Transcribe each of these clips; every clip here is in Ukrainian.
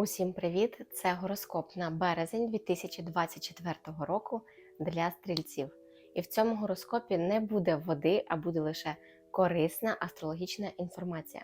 Усім привіт! Це гороскоп на березень 2024 року для стрільців. І в цьому гороскопі не буде води, а буде лише корисна астрологічна інформація.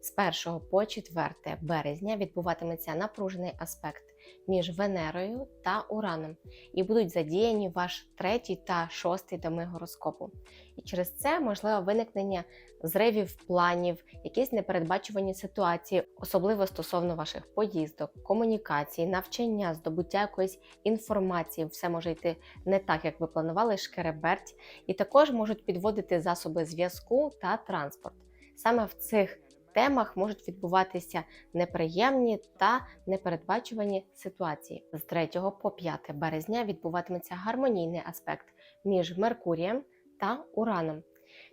З 1 по 4 березня відбуватиметься напружений аспект між Венерою та Ураном, і будуть задіяні ваш третій та шостий доми гороскопу. І через це можливе виникнення зривів планів, якісь непередбачувані ситуації, особливо стосовно ваших поїздок, комунікацій, навчання, здобуття якоїсь інформації. Все може йти не так, як ви планували, шкереберть, і також можуть підводити засоби зв'язку та транспорт. Саме в цих темах можуть відбуватися неприємні та непередбачувані ситуації. З 3 по 5 березня відбуватиметься гармонійний аспект між Меркурієм та Ураном,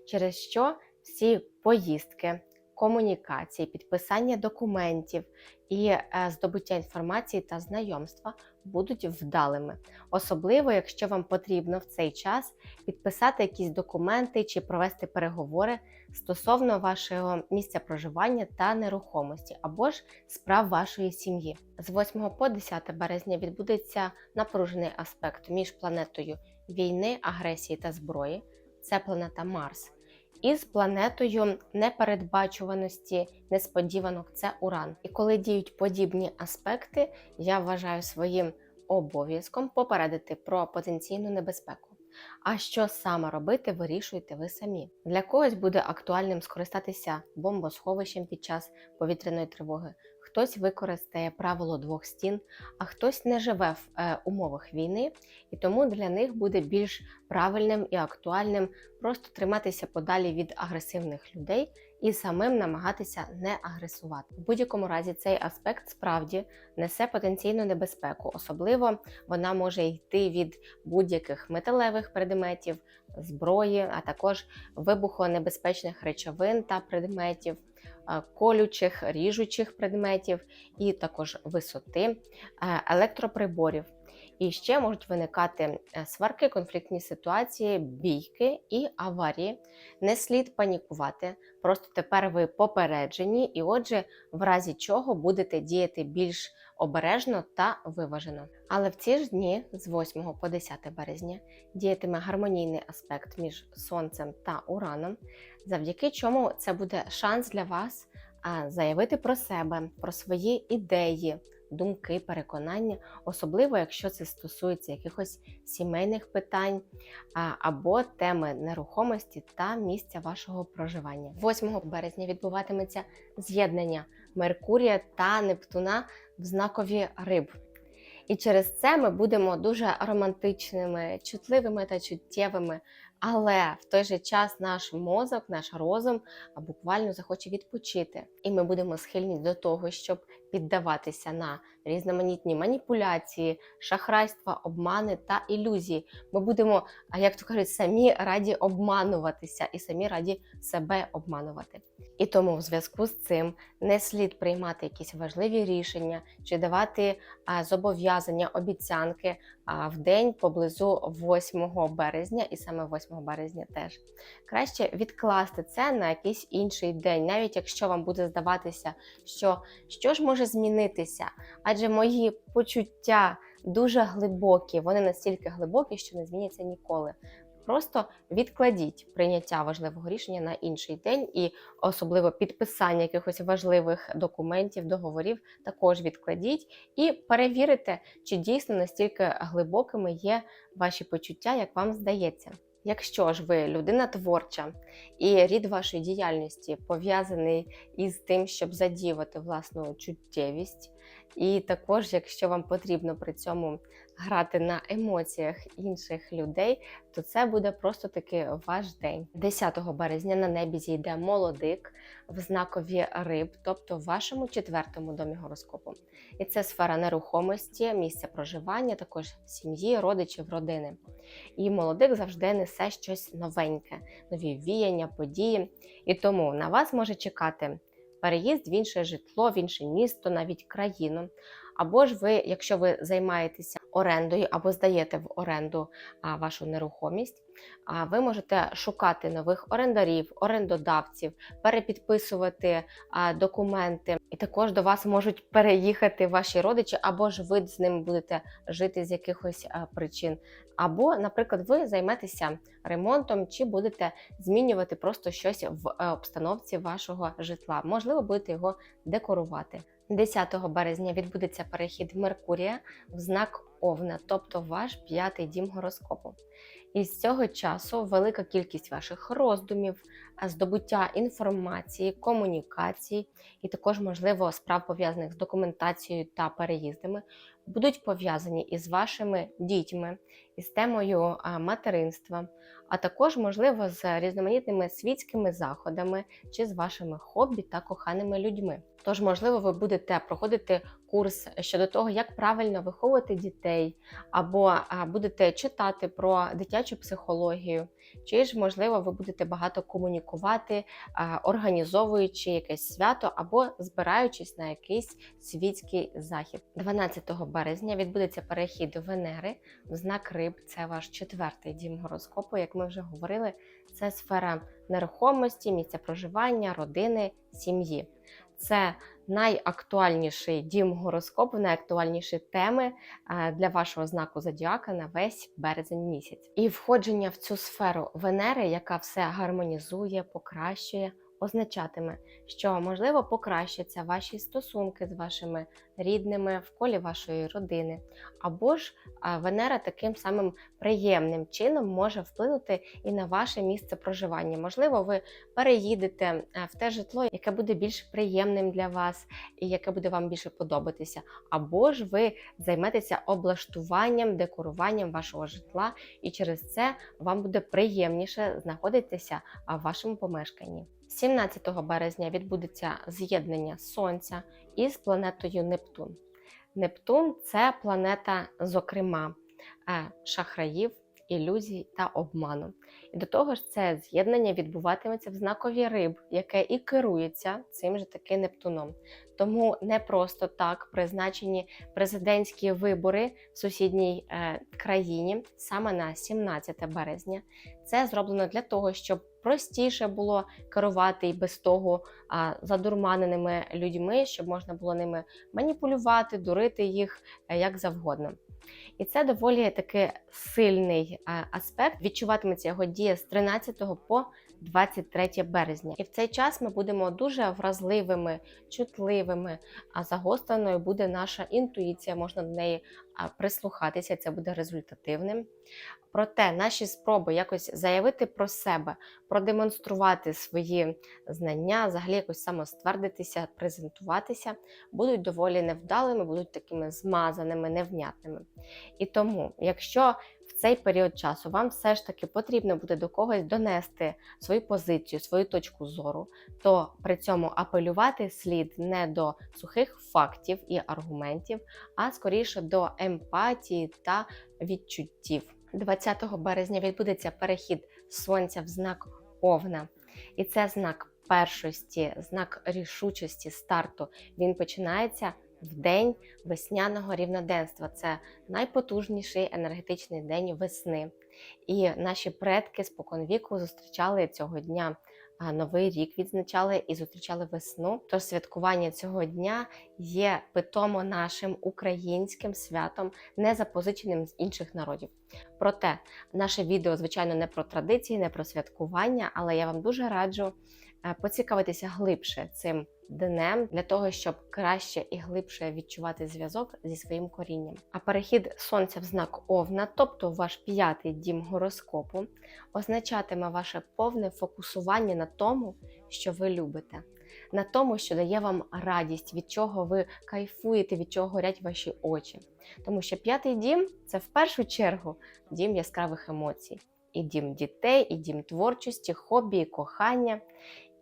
через що всі поїздки, комунікації, підписання документів і е, здобуття інформації та знайомства будуть вдалими, особливо якщо вам потрібно в цей час підписати якісь документи чи провести переговори стосовно вашого місця проживання та нерухомості або ж справ вашої сім'ї. З 8 по 10 березня відбудеться напружений аспект між планетою війни, агресії та зброї. Це планета Марс. І з планетою непередбачуваності, несподіванок це Уран. І коли діють подібні аспекти, я вважаю своїм обов'язком попередити про потенційну небезпеку. А що саме робити, вирішуєте ви самі. Для когось буде актуальним скористатися бомбосховищем під час повітряної тривоги. Хтось використає правило двох стін, а хтось не живе в е, умовах війни, і тому для них буде більш правильним і актуальним просто триматися подалі від агресивних людей і самим намагатися не агресувати. В будь-якому разі цей аспект справді несе потенційну небезпеку, особливо вона може йти від будь-яких металевих предметів, зброї, а також вибухонебезпечних речовин та предметів. Е, Колючих, ріжучих предметів, і також висоти, е, електроприборів. І ще можуть виникати е, сварки, конфліктні ситуації, бійки і аварії. Не слід панікувати. Просто тепер ви попереджені, і отже, в разі чого будете діяти більш обережно та виважено. Але в ці ж дні, з 8 по 10 березня, діятиме гармонійний аспект між Сонцем та Ураном, завдяки чому це буде шанс для вас заявити про себе, про свої ідеї, думки, переконання, особливо якщо це стосується якихось сімейних питань або теми нерухомості та місця вашого проживання. 8 березня відбуватиметься з'єднання Меркурія та Нептуна в знакові риб. І через це ми будемо дуже романтичними, чутливими та чуттєвими. Але в той же час наш мозок, наш розум буквально захоче відпочити. І ми будемо схильні до того, щоб піддаватися на різноманітні маніпуляції, шахрайства, обмани та ілюзії. Ми будемо, як то кажуть, самі раді обмануватися і самі раді себе обманувати. І тому в зв'язку з цим не слід приймати якісь важливі рішення чи давати зобов'язання, обіцянки в день поблизу 8 березня, і саме 8 березня теж. Краще відкласти це на якийсь інший день, навіть якщо вам буде здаватися, що що ж може змінитися, адже мої почуття дуже глибокі, вони настільки глибокі, що не зміняться ніколи. Просто відкладіть прийняття важливого рішення на інший день, і особливо підписання якихось важливих документів, договорів також відкладіть і перевірите, чи дійсно настільки глибокими є ваші почуття, як вам здається. Якщо ж ви людина творча і рід вашої діяльності пов'язаний із тим, щоб задіювати власну чуттєвість, і також, якщо вам потрібно при цьому грати на емоціях інших людей, то це буде просто таки ваш день. 10 березня на небі зійде молодик в знакові риб, тобто в вашому четвертому домі гороскопу. І це сфера нерухомості, місця проживання, також сім'ї, родичів, родини. І молодик завжди несе щось новеньке, нові віяння, події. І тому на вас може чекати переїзд в інше житло, в інше місто, навіть країну. Або ж ви, якщо ви займаєтеся орендою або здаєте в оренду вашу нерухомість, ви можете шукати нових орендарів, орендодавців, перепідписувати документи. І також до вас можуть переїхати ваші родичі, або ж ви з ними будете жити з якихось причин. Або, наприклад, ви займетеся ремонтом чи будете змінювати просто щось в е, обстановці вашого житла. Можливо, будете його декорувати. 10 березня відбудеться перехід Меркурія в знак Овна, тобто ваш п'ятий дім гороскопу. І з цього часу велика кількість ваших роздумів, здобуття інформації, комунікації і також, можливо, справ пов'язаних з документацією та переїздами будуть пов'язані із вашими дітьми, із темою материнства, а також, можливо, з різноманітними світськими заходами чи з вашими хобі та коханими людьми. Тож, можливо, ви будете проходити курс щодо того, як правильно виховувати дітей, або будете читати про дитячу психологію, чи ж, можливо, ви будете багато комунікувати, організовуючи якесь свято або збираючись на якийсь світський захід. 12 березня відбудеться перехід до Венери в знак риб. Це ваш четвертий дім гороскопу, як ми вже говорили. Це сфера нерухомості, місця проживання, родини, сім'ї. Це найактуальніший дім гороскопу, найактуальніші теми е, для вашого знаку зодіака на весь березень місяць. І входження в цю сферу Венери, яка все гармонізує, покращує, означатиме, що можливо покращаться ваші стосунки з вашими рідними в колі вашої родини, або ж Венера таким самим приємним чином може вплинути і на ваше місце проживання. Можливо, ви переїдете в те житло, яке буде більш приємним для вас і яке буде вам більше подобатися, або ж ви займетеся облаштуванням, декоруванням вашого житла, і через це вам буде приємніше знаходитися в вашому помешканні. 17 березня відбудеться з'єднання Сонця із планетою Нептун. Нептун це планета, зокрема, е, шахраїв, ілюзій та обману. І до того ж, це з'єднання відбуватиметься в знакові риб, яке і керується цим же таки Нептуном. Тому не просто так призначені президентські вибори в сусідній е, країні саме на 17 березня. Це зроблено для того, щоб простіше було керувати і без того а, задурманеними людьми, щоб можна було ними маніпулювати, дурити їх е, як завгодно. І це доволі таки сильний е, аспект. Відчуватиметься його дія з 13 по 23 березня. І в цей час ми будемо дуже вразливими, чутливими, а загостреною буде наша інтуїція, можна до неї прислухатися, це буде результативним. Проте наші спроби якось заявити про себе, продемонструвати свої знання, взагалі якось самоствердитися, презентуватися, будуть доволі невдалими, будуть такими змазаними, невнятними. І тому, якщо цей період часу вам все ж таки потрібно буде до когось донести свою позицію, свою точку зору, то при цьому апелювати слід не до сухих фактів і аргументів, а скоріше до емпатії та відчуттів. 20 березня відбудеться перехід сонця в знак Овна, і це знак першості, знак рішучості старту. Він починається в день весняного рівноденства. Це найпотужніший енергетичний день весни. І наші предки споконвіку зустрічали цього дня. Новий рік відзначали і зустрічали весну. Тож святкування цього дня є питомо нашим українським святом, не запозиченим з інших народів. Проте наше відео, звичайно, не про традиції, не про святкування, але я вам дуже раджу поцікавитися глибше цим днем для того, щоб краще і глибше відчувати зв'язок зі своїм корінням. А перехід сонця в знак Овна, тобто ваш п'ятий дім гороскопу, означатиме ваше повне фокусування на тому, що ви любите. На тому, що дає вам радість, від чого ви кайфуєте, від чого горять ваші очі. Тому що п'ятий дім це в першу чергу дім яскравих емоцій, і дім дітей, і дім творчості, хобі, і кохання.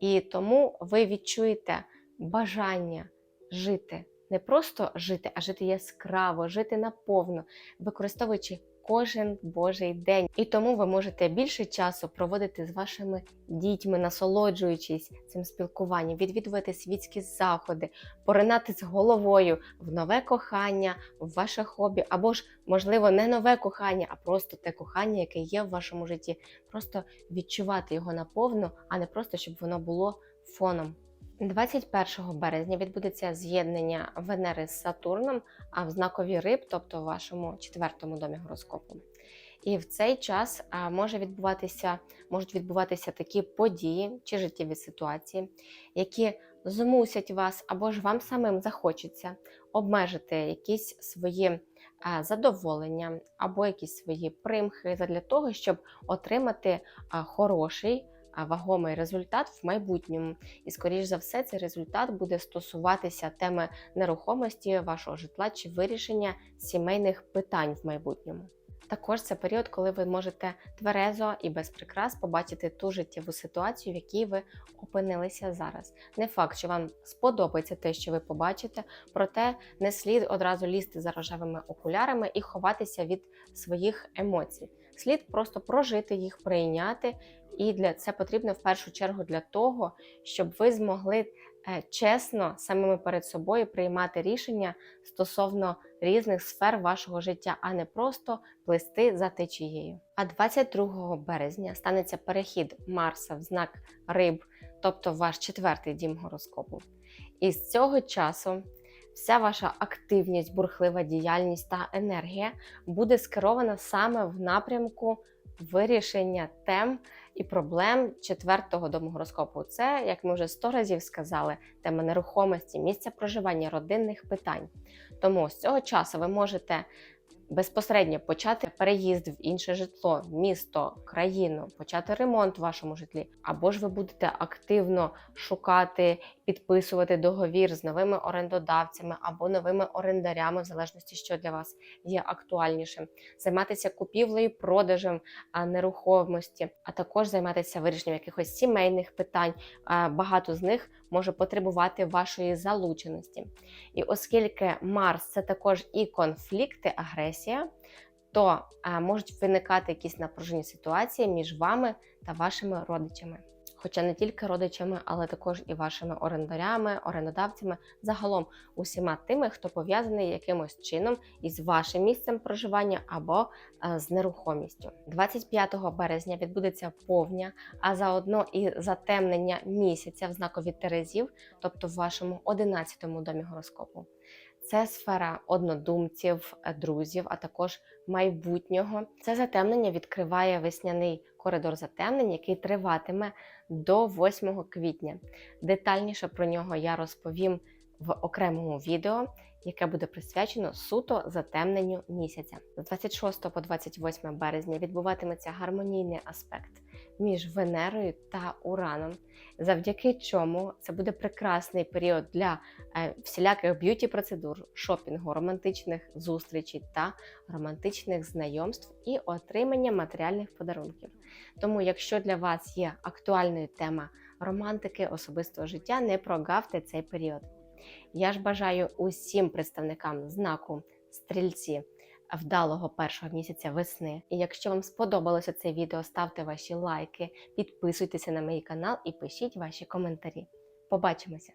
І тому ви відчуєте бажання жити, не просто жити, а жити яскраво, жити наповно, використовуючи кожен божий день. І тому ви можете більше часу проводити з вашими дітьми, насолоджуючись цим спілкуванням, відвідувати світські заходи, поринати з головою в нове кохання, в ваше хобі, або ж, можливо, не нове кохання, а просто те кохання, яке є в вашому житті. Просто відчувати його наповну, а не просто щоб воно було фоном. 21 березня відбудеться з'єднання Венери з Сатурном, а в знакові риб, тобто в вашому четвертому домі гороскопу. І в цей час може відбуватися, можуть відбуватися такі події чи життєві ситуації, які змусять вас або ж вам самим захочеться обмежити якісь свої задоволення або якісь свої примхи для того, щоб отримати хороший вагомий результат в майбутньому. І, скоріш за все, цей результат буде стосуватися теми нерухомості вашого житла чи вирішення сімейних питань в майбутньому. Також це період, коли ви можете тверезо і без прикрас побачити ту життєву ситуацію, в якій ви опинилися зараз. Не факт, що вам сподобається те, що ви побачите, проте не слід одразу лізти за рожевими окулярами і ховатися від своїх емоцій. Слід просто прожити їх, прийняти, і для це потрібно в першу чергу для того, щоб ви змогли е, чесно самими перед собою приймати рішення стосовно різних сфер вашого життя, а не просто плисти за течією. А 22 березня станеться перехід Марса в знак риб, тобто ваш четвертий дім гороскопу. І з цього часу вся ваша активність, бурхлива діяльність та енергія буде скерована саме в напрямку вирішення тем і проблем четвертого дому гороскопу. Це, як ми вже сто разів сказали, тема нерухомості, місця проживання, родинних питань. Тому з цього часу ви можете безпосередньо почати переїзд в інше житло, місто, країну, почати ремонт в вашому житлі, або ж ви будете активно шукати, підписувати договір з новими орендодавцями або новими орендарями, в залежності, що для вас є актуальнішим, займатися купівлею, продажем нерухомості, а також займатися вирішенням якихось сімейних питань. Багато з них може потребувати вашої залученості. І оскільки Марс це також і конфлікти, агресія, то можуть виникати якісь напружені ситуації між вами та вашими родичами. Хоча не тільки родичами, але також і вашими орендарями, орендодавцями, загалом усіма тими, хто пов'язаний якимось чином із вашим місцем проживання або е, з нерухомістю. 25 березня відбудеться повня, а заодно і затемнення місяця в знакові Терезів, тобто в вашому 11-му домі гороскопу. Це сфера однодумців, е, друзів, а також майбутнього. Це затемнення відкриває весняний коридор затемнень, який триватиме до 8 квітня. Детальніше про нього я розповім в окремому відео, яке буде присвячено суто затемненню місяця. З 26 по 28 березня відбуватиметься гармонійний аспект між Венерою та Ураном, завдяки чому це буде прекрасний період для е, всіляких б'юті процедур, шопінгу, романтичних зустрічей та романтичних знайомств і отримання матеріальних подарунків. Тому, якщо для вас є актуальною тема романтики особистого життя, не прогавте цей період. Я ж бажаю усім представникам знаку стрільці вдалого першого місяця весни. І якщо вам сподобалося це відео, ставте ваші лайки, підписуйтеся на мій канал і пишіть ваші коментарі. Побачимося!